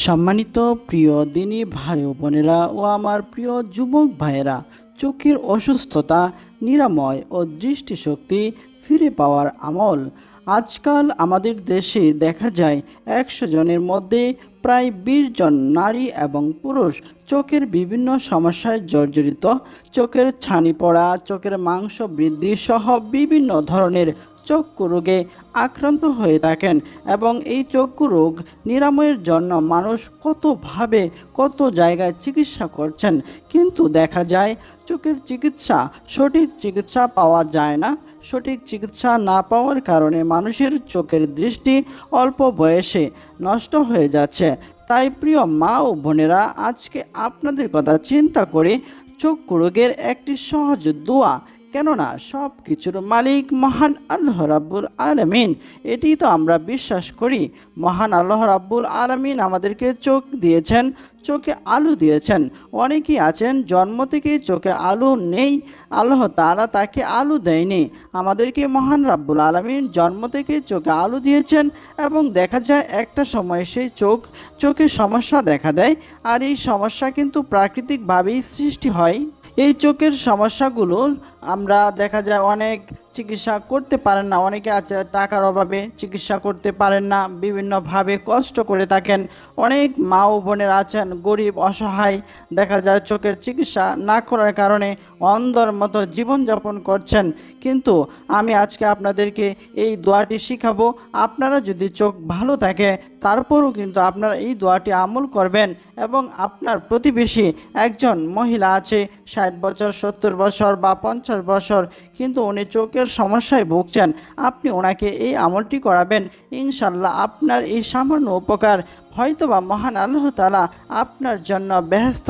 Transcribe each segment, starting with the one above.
সম্মানিত প্রিয় দিনী ভাই বোনেরা ও আমার প্রিয় যুবক ভাইয়েরা, চোখের অসুস্থতা, নিরাময় ও দৃষ্টিশক্তি ফিরে পাওয়ার আমল। আজকাল আমাদের দেশে দেখা যায় একশো জনের মধ্যে প্রায় বিশ জন নারী এবং পুরুষ চোখের বিভিন্ন সমস্যায় জর্জরিত। চোখের ছানি পড়া, চোখের মাংস বৃদ্ধি সহ বিভিন্ন ধরনের চক্ষু রোগে আক্রান্ত হয়ে থাকেন এবং এই চক্ষু রোগ নিরাময়ের জন্য মানুষ কতভাবে কত জায়গায় চিকিৎসা করছেন। কিন্তু দেখা যায় চোখের চিকিৎসা, সঠিক চিকিৎসা পাওয়া যায় না। সঠিক চিকিৎসা না পাওয়ার কারণে মানুষের চোখের দৃষ্টি অল্প বয়সে নষ্ট হয়ে যাচ্ছে। তাই প্রিয় মা ও বোনেরা, আজকে আপনাদের কথা চিন্তা করে চক্ষু রোগের একটি সহজ দোয়া কেননা সব কিছুর মালিক মহান আল্লাহ রাব্বুল আলমিন। এটি তো আমরা বিশ্বাস করি। মহান আল্লাহ রাব্বুল আলমিন আমাদেরকে চোখ দিয়েছেন, চোখে আলু দিয়েছেন। অনেকেই আছেন, জন্ম থেকেই চোখে আলু নেই। আল্লাহ তারা তাকে আলু দেয়নি। আমাদেরকে মহান রাব্বুল আলমিন জন্ম থেকে চোখে আলু দিয়েছেন এবং দেখা যায় একটা সময় সেই চোখ, চোখে সমস্যা দেখা দেয়। আর এই সমস্যা কিন্তু প্রাকৃতিকভাবেই সৃষ্টি হয়। এই চোখের সমস্যাগুলো আমরা দেখা যায় অনেক চিকিৎসা করতে পারেন না। অনেকে আছে টাকার অভাবে চিকিৎসা করতে পারেন না, বিভিন্নভাবে কষ্ট করে থাকেন। অনেক মা ও বোনের আছেন, গরিব, অসহায়। দেখা যায় চোখের চিকিৎসা না করার কারণে অন্ধর মতো জীবনযাপন করছেন। কিন্তু আমি আজকে আপনাদেরকে এই দোয়াটি শিখাবো। আপনারা যদি চোখ ভালো থাকে, তারপরও কিন্তু আপনারা এই দোয়াটি আমল করবেন এবং আপনার প্রতিবেশী একজন মহিলা আছে, ষাট বছর, সত্তর বছর বা পঞ্চাশ বছর, কিন্তু উনি চোখের সমস্যায় ভুগছেন। আপনি ওনাকে এই আমলটি করাবেন। ইনশাল্লাহ আপনার এই সামান্য উপকার হয়তোবা মহান আল্লাহ তালা আপনার জন্য ব্যস্ত।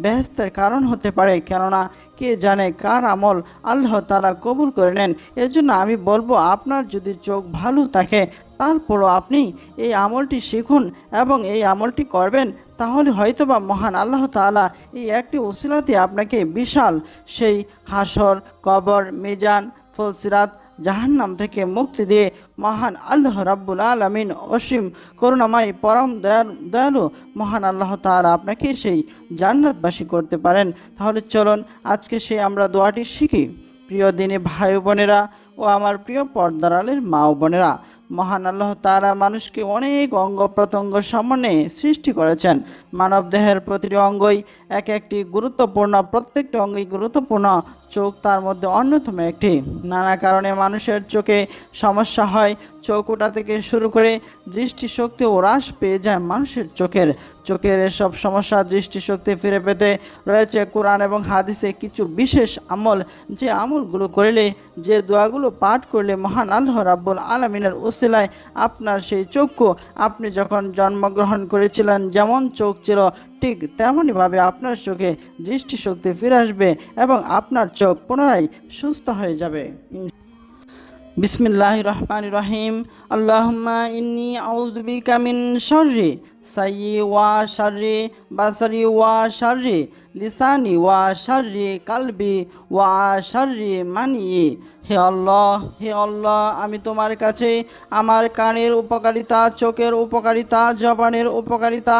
ব্যস্তের কারণ হতে পারে কেননা কে জানে কার আমল আল্লাহ তালা কবুল করে নেন। এর জন্য আমি বলব, আপনার যদি চোখ ভালো থাকে, তারপরও আপনি এই আমলটি শিখুন এবং এই আমলটি করবেন, তাহলে হয়তোবা মহান আল্লাহ তাআলা এই একটি উসিলাতে আপনাকে বিশাল সেই হাসর, কবর, মিজান ফুলসিরাত জাহান্নাম থেকে মুক্তি দিয়ে মহান আল্লাহ রাব্বুল আলমিন অসীম করুণাময় পরম দয়াল দয়ালু মহান আল্লাহ তাআলা আপনাকে সেই জান্নাতবাসী করতে পারেন। তাহলে চলুন আজকে সেই আমরা দোয়াটি শিখি। প্রিয় দিনে ভাই বোনেরা ও আমার প্রিয় পর্দারালের মা বোনেরা, মহান আল্লাহ তারা মানুষকে অনেক অঙ্গ প্রত্যঙ্গ সামনে সৃষ্টি করেছেন। মানব দেহের প্রতিটি অঙ্গই এক একটি গুরুত্বপূর্ণ, প্রত্যেকটি অঙ্গই গুরুত্বপূর্ণ চোখ তার মধ্যে অন্যতম একটি। নানা কারণে মানুষের চোখে সমস্যা হয়। চোখ ওটা থেকে শুরু করে দৃষ্টিশক্তি ও হ্রাস পেয়ে যায় মানুষের চোখের। চোখের এসব সমস্যা দৃষ্টিশক্তি ফিরে পেতে রয়েছে কোরআন এবং হাদিসে কিছু বিশেষ আমল। যে আমলগুলো করলে, যে দোয়াগুলো পাঠ করলে মহান আল্লাহ রাব্বুল আলমিনের ওসিলায় আপনার সেই চক্ষু। আপনি যখন জন্মগ্রহণ করেছিলেন, যেমন চোখ ছিল ঠিক তেমনইভাবে আপনার চোখে দৃষ্টিশক্তি ফিরে আসবে এবং আপনার চোখ পুনরায় সুস্থ হয়ে যাবে। বিসমিল্লাহ রহমান রহিম। আল্লাহ ইন্নি আউযু বিকা মিন শাররি। সাইয়্যি ওয়া শাররি, বাসারি ওয়া শাররি, লিসানি ওয়া শাররি, কালবি ওয়া শাররি মানি হে আল্লাহ হে আল্লাহ, আমি তোমার কাছে আমার কানের উপকারিতা, চোখের উপকারিতা, জবানের উপকারিতা,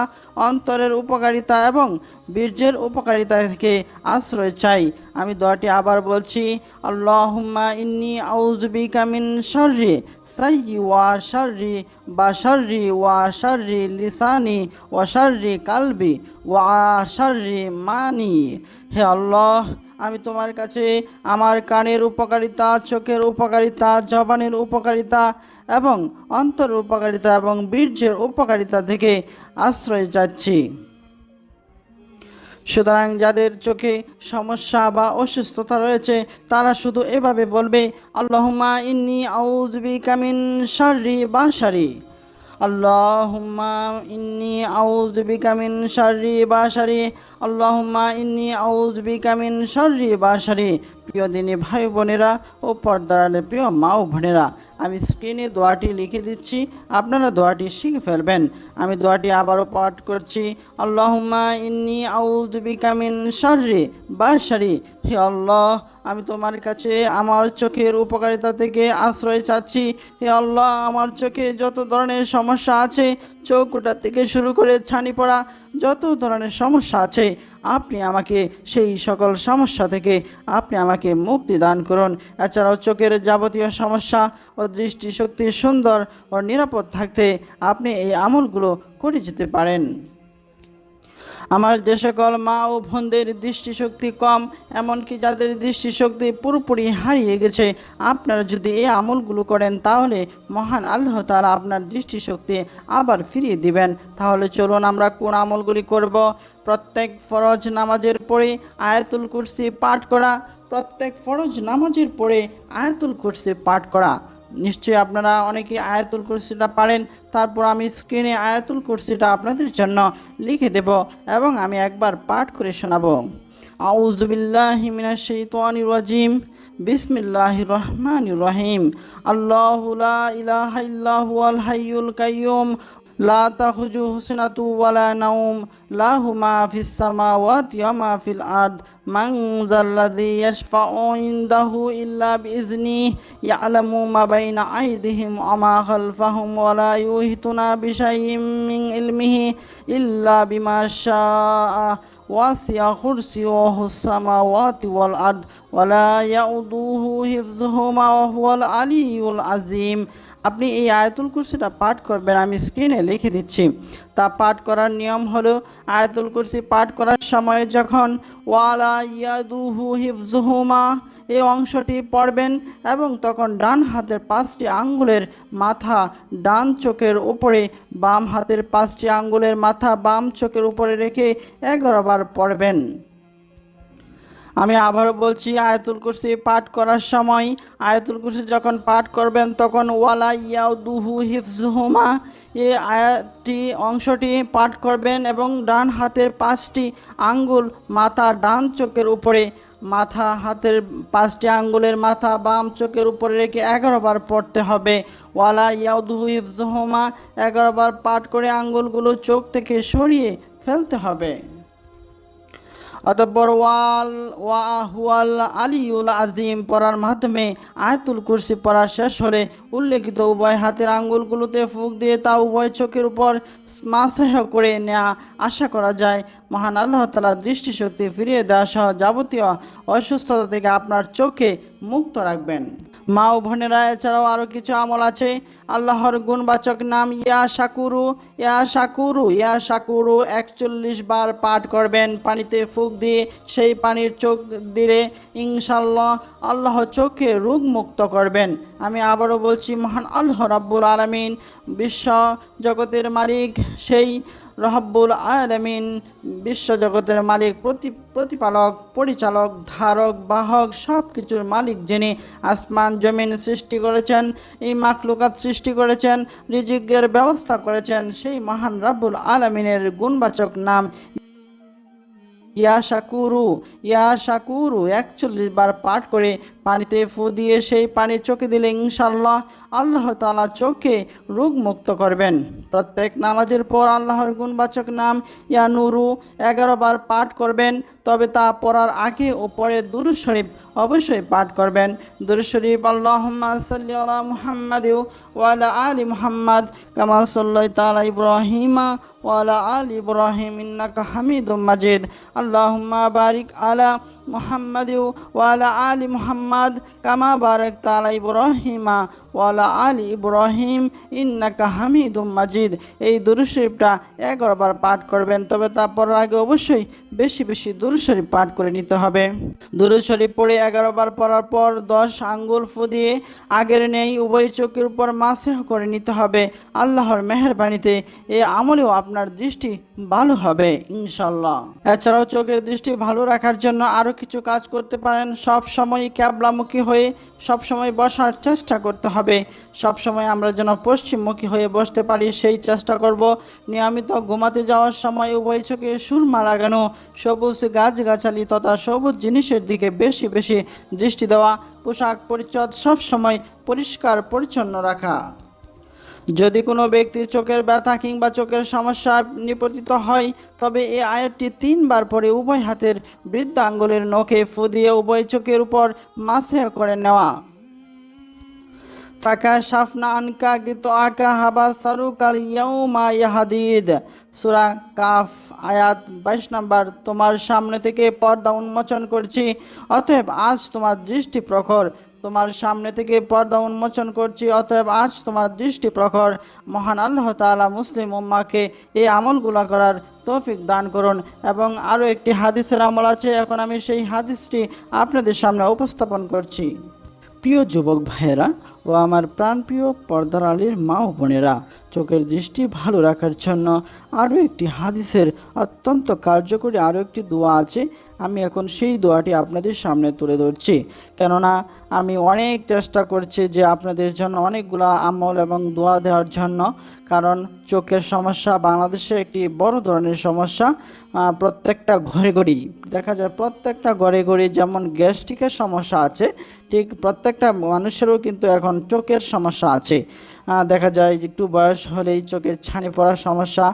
অন্তরের উপকারিতা এবং বীর্যের উপকারিতা থেকে আশ্রয় চাই। আমি দোয়াটি আবার বলছি, আল্লাহুম্মা ইন্নি আউজবিকা মিন শাররি। সাইয়্যি ওয়া শাররি বা ওয়া শাররি লিসানি ওয়া শাররি কালবি ওয়া শাররি মানি। হে আল্লাহ, আমি তোমার কাছে আমার কানের উপকারিতা, চোখের উপকারিতা, জবানের উপকারিতা এবং অন্তর উপকারিতা এবং বীর্যের উপকারিতা থেকে আশ্রয় যাচ্ছি সুতরাং যাদের চোখে সমস্যা বা অসুস্থতা রয়েছে, তারা শুধু এভাবে বলবে আল্লাহমা ইন্নি আউজবি কামিন শাররি বা শারি আল্লাহুম্মা ইন্নি আউযু বিকা মিন বা বাশারি। আল্লাহমা ইন্নি আউযু বিকা মিন বা বাশারি। প্রিয় দিনী ভাই বোনেরা ও পর্দারালে প্রিয় মা ও বোনেরা আমি স্ক্রিনে দোয়াটি লিখে দিচ্ছি, আপনারা দোয়াটি শিখে ফেলবেন। আমি দোয়াটি আবারও পাঠ করছি, আল্লাহুম্মা ইন্নি আউযু বিকা মিন শাররি বাশারি। হে আল্লাহ, আমি তোমার কাছে আমার চোখের উপকারিতা থেকে আশ্রয় চাচ্ছি। হে আল্লাহ, আমার চোখে যত ধরনের সমস্যা আছে, চোখ ওটা থেকে শুরু করে ছানি পড়া যত ধরনের সমস্যা আছে আপনি আমাকে সেই সকল সমস্যা থেকে আপনি আমাকে মুক্তি দান করুন। এছাড়াও চোখের যাবতীয় সমস্যা ও দৃষ্টিশক্তি সুন্দর ও নিরাপদ থাকতে আপনি এই আমলগুলো করে যেতে পারেন। আমার যে সকল মা ও বোনদের দৃষ্টিশক্তি কম, এমনকি যাদের দৃষ্টিশক্তি পুরোপুরি হারিয়ে গেছে, আপনারা যদি এই আমলগুলো করেন, তাহলে মহান আল্লাহ তাআলা আপনার দৃষ্টিশক্তি আবার ফিরিয়ে দিবেন। তাহলে চলুন আমরা কোন আমলগুলি করব। প্রত্যেক ফরজ নামাজের পরে আয়াতুল কুরসি পাঠ করা, প্রত্যেক ফরজ নামাজের পরে আয়াতুল কুরসি পাঠ করা। নিশ্চয়ই আপনারা অনেকে আয়াতুল কুরসিটা পারেন, তারপর আমি স্ক্রিনে আয়াতুল কুরসিটা আপনাদের জন্য লিখে দেব এবং আমি একবার পাঠ করে শোনাবো। আউজবিল্লাহি মিনাশ শাইতানির রাজিম, বিসমিল্লাহির রহমানির রহিম। আল্লাহু লা ইলাহা ইল্লাহু আল হাইয়ুল কাইয়ুম لا تخرجه سنة ولا نوم. له ما في السماوات وما في الأرض. من ذا الذي يشفع عنده إلا بإذنه يعلم ما بين أيديهم وما خلفهم ولا يوهتون بشيء من علمه إلا بما شاء. وسع كرسيه السماوات والأرض ولا يؤوده حفظهما وهو العلي العظيم. আপনি এই আয়াতুল কুরসিটা পাঠ করবেন, আমি স্ক্রিনে লিখে দিচ্ছি। তা পাঠ করার নিয়ম হলো, আয়াতুল কুরসি পাঠ করার সময় যখন ওয়ালা ইয়াদুহু হিফজুহুমা এই অংশটি পড়বেন এবং তখন ডান হাতের পাঁচটি আঙ্গুলের মাথা ডান চোখের উপরে, বাম হাতের পাঁচটি আঙ্গুলের মাথা বাম চোখের উপরে রেখে এগারোবার পড়বেন। আমি আবারও বলছি, আয়াতুল কুরসি পাঠ করার সময়, আয়াতুল কুরসি যখন পাঠ করবেন, তখন ওয়ালা ইয়াউদুহু হিফজুহুমা এই আয়াতটি, অংশটি পাঠ করবেন এবং ডান হাতের পাঁচটি আঙ্গুল মাথা ডান চোখের উপরে, মাথা হাতের পাঁচটি আঙ্গুলের মাথা বাম চোখের উপরে রেখে এগারো বার পড়তে হবে। ওয়ালা ইয়াউদুহু হিফজুহুমা এগারো বার পাঠ করে আঙ্গুলগুলো চোখ থেকে সরিয়ে ফেলতে হবে। অতঃপর ওয়াল, ওয়া হুয়াল আলিউল আজিম পড়ার মাধ্যমে আয়াতুল কুরসি পড়া শেষ হলে উল্লেখিত উভয় হাতের আঙ্গুলগুলোতে ফুক দিয়ে তা উভয় চোখের উপর মাসহ করে নেওয়া আশা করা যায়। মহান আল্লাহ তালার দৃষ্টিশক্তি ফিরিয়ে দেওয়া সহ যাবতীয় অসুস্থতা থেকে আপনার চোখে মুক্ত রাখবেন। মা ও বোনেরা, এছাড়াও আরও কিছু আমল আছে। আল্লাহর গুণবাচক নাম ইয়া শাকুরু। ইয়া শাকুরু ইয়া শাকুরু একচল্লিশ বার পাঠ করবেন, পানিতে ফুক দিয়ে সেই পানির চোখ দিলে ইনশাল্লাহ আল্লাহ চোখে রোগ মুক্ত করবেন। আমি আবারও বলছি, মহান আল্লাহ রাব্বুল আলমিন, বিশ্ব জগতের মালিক, সেই রহব্বুল আলমিন বিশ্বজগতের মালিক, প্রতি, প্রতিপালক, পরিচালক, ধারক, বাহক সব কিছুর মালিক যিনি আসমান, জমিন সৃষ্টি করেছেন, এই মাকলুকাত সৃষ্টি করেছেন, রিজিকের ব্যবস্থা করেছেন, সেই মহান রাব্বুল আলমিনের গুণবাচক নাম ইয়া শাকুরু ইয়া শাকুরু, একচল্লিশ বার পাঠ করে পানিতে ফু দিয়ে সেই পানি চোখে দিলে ইনশাল্লাহ আল্লাহ তালা চোখে রোগ মুক্ত করবেন। প্রত্যেক নামাজের পর আল্লাহর গুণবাচক নাম ইয়া নুরু এগারো বার পাঠ করবেন, তবে তা পড়ার আগে ও পরে দুরুদ শরীফ অবশ্যই পাঠ করবেন। দুরুদ শরীফ, আল্লাহুম্মা সাল্লি মুহাম্মাদ ওয়ালা আলি মুহাম্মাদ, কামা সাল্লাই তাআলা ইব্রাহিমা ওয়ালা আলি ইব্রাহিম ইন্নাকা হামিদুম মাজিদ। আল্লাহুম্মা বারিক আলা মুহাম্মাদ ওয়ালা আলি মুহাম্মাদ কামা বারাক তাআলা ইব্রাহিমা। ওয়ালা আলী ইব্রাহিম, ইন্নাকা হামিদুম মাজিদ। এই দুরুদ শরীফটা এগারো বার পাঠ করবেন, তবে তা পড়ার আগে অবশ্যই বেশি বেশি দুরুদ শরীফ পাঠ করে নিতে হবে। দুরুদ শরীফ পড়ে এগারো বার পড়ার পর দশ আঙ্গুল ফু দিয়ে আগের নেই, উভয় চোখের উপর মাসেহ করে নিতে হবে। আল্লাহর মেহরবানিতে এ আমলেও আপনার দৃষ্টি ভালো হবে ইনশাল্লাহ এছাড়াও চোখের দৃষ্টি ভালো রাখার জন্য আরও কিছু কাজ করতে পারেন। সব সময় ক্যাবলামুখী হয়ে সব সময় বসার চেষ্টা করতে হবে। সব সময় আমরা যেন পশ্চিমমুখী হয়ে বসতে পারি, সেই চেষ্টা করব। নিয়মিত ঘুমাতে যাওয়ার সময় উভয় চোখে সুরমা লাগানো, সবুজ গাছগাছালি তথা সবুজ জিনিসের দিকে বেশি বেশি দৃষ্টি দেওয়া, পোশাক পরিচ্ছদ সব সময় পরিষ্কার পরিচ্ছন্ন রাখা। যদি কোনো ব্যক্তি চোখের ব্যথা কিংবা চোখের সমস্যা নিপতিত হয়, তবে এই আয়াতটি তিনবার পরে উভয় হাতের বৃদ্ধ আঙ্গুলের নখে ফু দিয়ে উভয় চোখের উপর মাসে করে নেওয়া। ফাঁকা সাফনা আনকা গীত আকা হাবা সারুকাল ইয়াউমা ইয়াহাদিদ। সুরা কাফ, আয়াত বাইশ নাম্বার, তোমার সামনে থেকে পর্দা উন্মোচন করছি, অতএব আজ তোমার দৃষ্টি প্রখর। তোমার সামনে থেকে পর্দা উন্মোচন করছি, অতএব আজ তোমার দৃষ্টি প্রখর। মহান আল্লাহ তাআলা মুসলিম উম্মাকে এই আমলগুলো করার তৌফিক দান করুন। এবং আরও একটি হাদিসের আমল আছে, এখন আমি সেই হাদিসটি আপনাদের সামনে উপস্থাপন করছি। প্রিয় যুবক ভাইয়েরা ও আমার প্রাণপ্রিয় পর্দার আলীর মা ও বোনেরা, চোখের দৃষ্টি ভালো রাখার জন্য আরও একটি হাদিসের অত্যন্ত কার্যকরী আরও একটি দোয়া আছে। আমি এখন সেই দোয়াটি আপনাদের সামনে তুলে ধরছি। কেননা আমি অনেক চেষ্টা করছি যে আপনাদের জন্য অনেকগুলো আমল এবং দোয়া দেওয়ার জন্য। কারণ চোখের সমস্যা বাংলাদেশে একটি বড় ধরনের সমস্যা প্রত্যেকটা ঘরে ঘরেই। দেখা যায় প্রত্যেকটা ঘরে ঘরে যেমন গ্যাস্ট্রিকের সমস্যা আছে, ঠিক প্রত্যেকটা মানুষেরও কিন্তু এখন চোখের সমস্যা আছে। দেখা যায় যে একটু বয়স হলেই চোখের ছানি পড়ার সমস্যা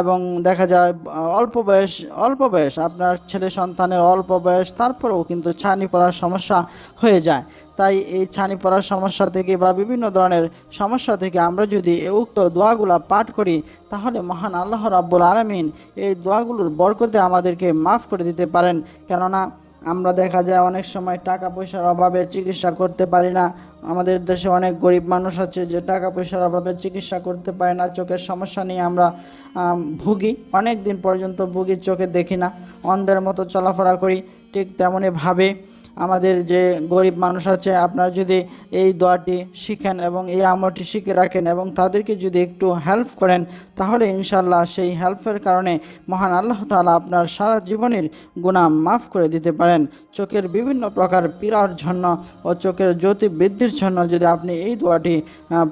এবং দেখা যায় অল্প বয়স অল্প বয়স, আপনার ছেলে সন্তানের অল্প বয়স, তারপরেও কিন্তু ছানি পড়ার সমস্যা হয়ে যায়। তাই এই ছানি পড়ার সমস্যা থেকে বা বিভিন্ন ধরনের সমস্যা থেকে আমরা যদি উক্ত দোয়াগুলা পাঠ করি, তাহলে মহান আল্লাহ রাব্বুল আলমিন এই দোয়াগুলোর বরকতে আমাদেরকে মাফ করে দিতে পারেন। কেননা আমরা দেখা যায় অনেক সময় টাকা পয়সার অভাবে চিকিৎসা করতে পারি না। আমাদের দেশে অনেক গরিব মানুষ আছে যে টাকা পয়সার অভাবে চিকিৎসা করতে পারে না। চোখের সমস্যা নিয়ে আমরা ভুগি। অনেক দিন পর্যন্ত ভুগি, চোখে দেখি না। অন্ধের মতো চলাফেরা করি। ঠিক তেমনই ভাবে। আমাদের যে গরিব মানুষ আছে, আপনারা যদি এই দোয়াটি শিখেন এবং এই আমলটি শিখে রাখেন এবং তাদেরকে যদি একটু হেল্প করেন, তাহলে ইনশাল্লাহ সেই হেল্পের কারণে মহান আল্লাহ তাআলা আপনার সারা জীবনের গুণা মাফ করে দিতে পারেন। চোখের বিভিন্ন প্রকার পীড়ার জন্য ও চোখের জ্যোতি বৃদ্ধির জন্য যদি আপনি এই দোয়াটি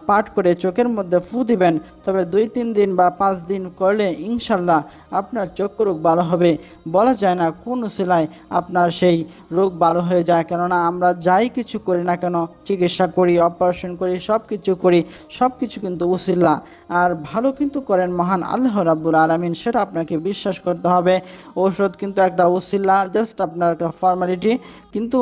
পাঠ করে চোখের মধ্যে ফু দিবেন, তবে দুই তিন দিন বা পাঁচ দিন করলে ইনশাল্লাহ আপনার চোখ রোগ ভালো হবে। বলা যায় না কোন উসিলায় আপনার সেই রোগ ভালো হয়ে যায়, কেননা আমরা যাই কিছু করি না কেন, চিকিৎসা করি অপারেশন করি সব কিছু করি সব কিছু কিন্তু উসিল্লা আর ভালো কিন্তু করেন মহান আল্লাহ রাব্বুল আলমিন, সেটা আপনাকে বিশ্বাস করতে হবে। ঔষধ কিন্তু একটা উসিল্লা জাস্ট আপনার একটা ফর্মালিটি কিন্তু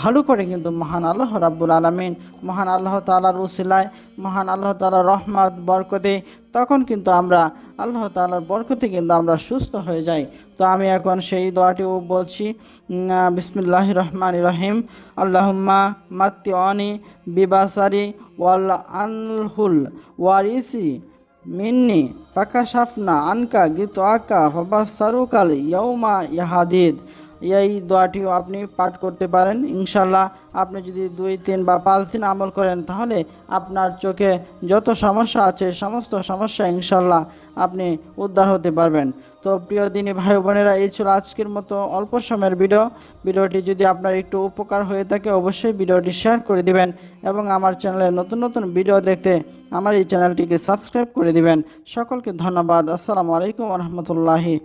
ভালো করে কিন্তু মহান আল্লাহ রাব্বুল আলমিন, মহান আল্লাহ তালার উসিলায় মহান আল্লাহ তালার রহমত, বরকতে তখন কিন্তু আমরা আল্লাহ তালার বরকতে কিন্তু আমরা সুস্থ হয়ে যাই। তো আমি এখন সেই দোয়াটিও বলছি বিসমিল্লাহ রহমান রহিম, আল্লাহুম্মা মাত্তি অনি বিবাসারি ওয়াল আনহুল ওয়ারিসি মিন্নি পাকা সাফনা আনকা গীত আকা হবা সারুকাল ইয়ৌমা ইহাদিদ এই দোয়াটিও আপনি পাঠ করতে পারেন। ইনশাল্লাহ আপনি যদি দুই, তিন বা পাঁচ দিন আমল করেন, তাহলে আপনার চোখে যত সমস্যা আছে, সমস্ত সমস্যা ইনশাল্লাহ আপনি উদ্ধার হতে পারবেন। তো প্রিয় দিনী ভাই বোনেরা, এই ছিল আজকের মতো অল্প সময়ের ভিডিও। ভিডিওটি যদি আপনার একটু উপকার হয়ে থাকে, অবশ্যই ভিডিওটি শেয়ার করে দিবেন এবং আমার চ্যানেলে নতুন নতুন ভিডিও দেখতে আমার এই চ্যানেলটিকে সাবস্ক্রাইব করে দিবেন। সকলকে ধন্যবাদ। আসসালামু আলাইকুম রহমতুল্লাহি